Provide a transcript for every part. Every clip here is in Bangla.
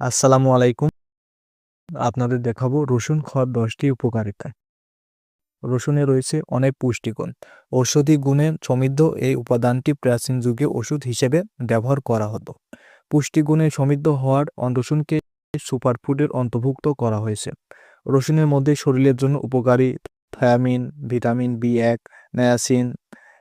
আসসালামু আলাইকুম। আপনাদের দেখাবো রসুন খাওয়ার দশটি উপকারিতা। রসুনে রয়েছে অনেক পুষ্টিগুণ। ঔষধি গুণে সমৃদ্ধ এই উপাদানটি প্রাচীন যুগে ওষুধ হিসেবে ব্যবহার করা হতো। পুষ্টিগুণে সমৃদ্ধ হওয়ার রসুনকে সুপারফুডের অন্তর্ভুক্ত করা হয়েছে। রসুনের মধ্যে শরীরের জন্য উপকারী থায়ামিন, ভিটামিন বি এক, নায়াসিন,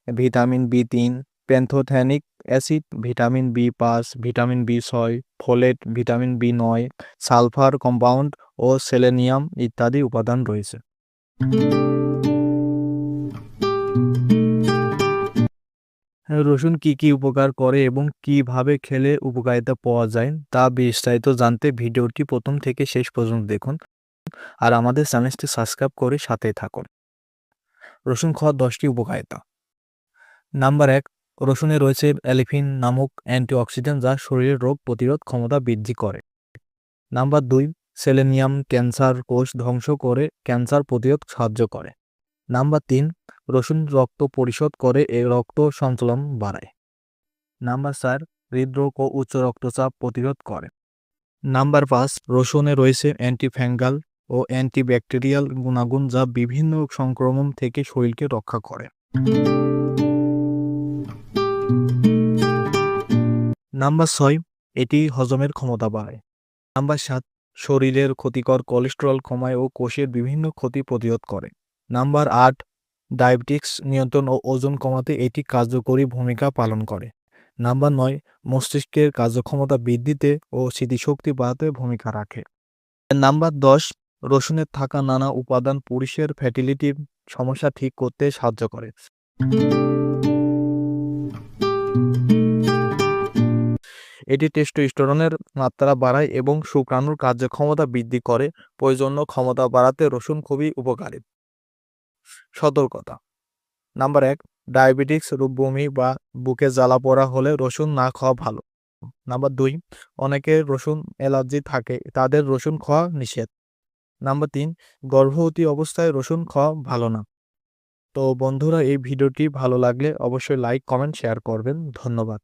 ভিটামিন বি তিন প্যান্থোথ্যানিক অ্যাসিড ভিটামিন বি পাঁচ ভিটামিন বি ছয় ফোলেট ভিটামিন বি নয় সালফার কম্পাউন্ড ও সেলেনিয়াম ইত্যাদি উপাদান রয়েছে। রসুন কি কি উপকার করে এবং কীভাবে খেলে উপকারিতা পাওয়া যায় তা বিস্তারিত জানতে ভিডিওটি প্রথম থেকে শেষ পর্যন্ত দেখুন আর আমাদের চ্যানেলটি সাবস্ক্রাইব করে সাথে থাকুন। রসুন খাওয়ার দশটি উপকারিতা। নাম্বার এক রসুনে রয়েছে অ্যালিফিন নামক অ্যান্টিঅক্সিডেন্ট যা শরীরের রোগ প্রতিরোধ ক্ষমতা বৃদ্ধি করে। নাম্বার দুই, সেলেনিয়াম ক্যান্সার কোষ ধ্বংস করে ক্যান্সার প্রতিরোধ সাহায্য করে। নাম্বার তিন, রসুন রক্ত পরিশোধ করে এ রক্ত সঞ্চালন বাড়ায়। নাম্বার চার, হৃদরোগ ও উচ্চ রক্তচাপ প্রতিরোধ করে। নাম্বার পাঁচ, রসুনে রয়েছে অ্যান্টিফ্যাঙ্গাল ও অ্যান্টিব্যাকটেরিয়াল গুণাগুণ যা বিভিন্ন সংক্রমণ থেকে শরীরকে রক্ষা করে। নাম্বার ছয়, এটি হজমের ক্ষমতা বাড়ায়। নাম্বার সাত, শরীরের ক্ষতিকর কোলেস্টেরল কমায় ও কোষের বিভিন্ন ক্ষতি প্রতিরোধ করে। নাম্বার আট, ডায়াবেটিক্স নিয়ন্ত্রণ ও ওজন কমাতে এটি কার্যকরী ভূমিকা পালন করে। নাম্বার নয়, মস্তিষ্কের কার্যক্ষমতা বৃদ্ধিতে ও স্মৃতিশক্তি বাড়াতে ভূমিকা রাখে। নাম্বার দশ, রসুনের থাকা নানা উপাদান পুরুষের ফ্যাটিলিটির সমস্যা ঠিক করতে সাহায্য করে। এটি টেস্টোস্টেরনের মাত্রা বাড়ায় এবং শুক্রাণুর কার্যক্ষমতা বৃদ্ধি করে প্রয়োজন্য ক্ষমতা বাড়াতে রসুন খুবই উপকারী। সতর্কতা, নাম্বার এক, ডায়াবেটিক্স রূপভূমি বা বুকে জ্বালা পোড়া হলে রসুন না খাওয়া ভালো। নাম্বার দুই অনেকের রসুন অ্যালার্জি থাকে, তাদের রসুন খাওয়া নিষেধ। নাম্বার তিন, গর্ভবতী অবস্থায় রসুন খাওয়া ভালো না। তো বন্ধুরা, এই ভিডিওটি ভালো লাগলে অবশ্যই লাইক, কমেন্ট, শেয়ার করবেন। ধন্যবাদ।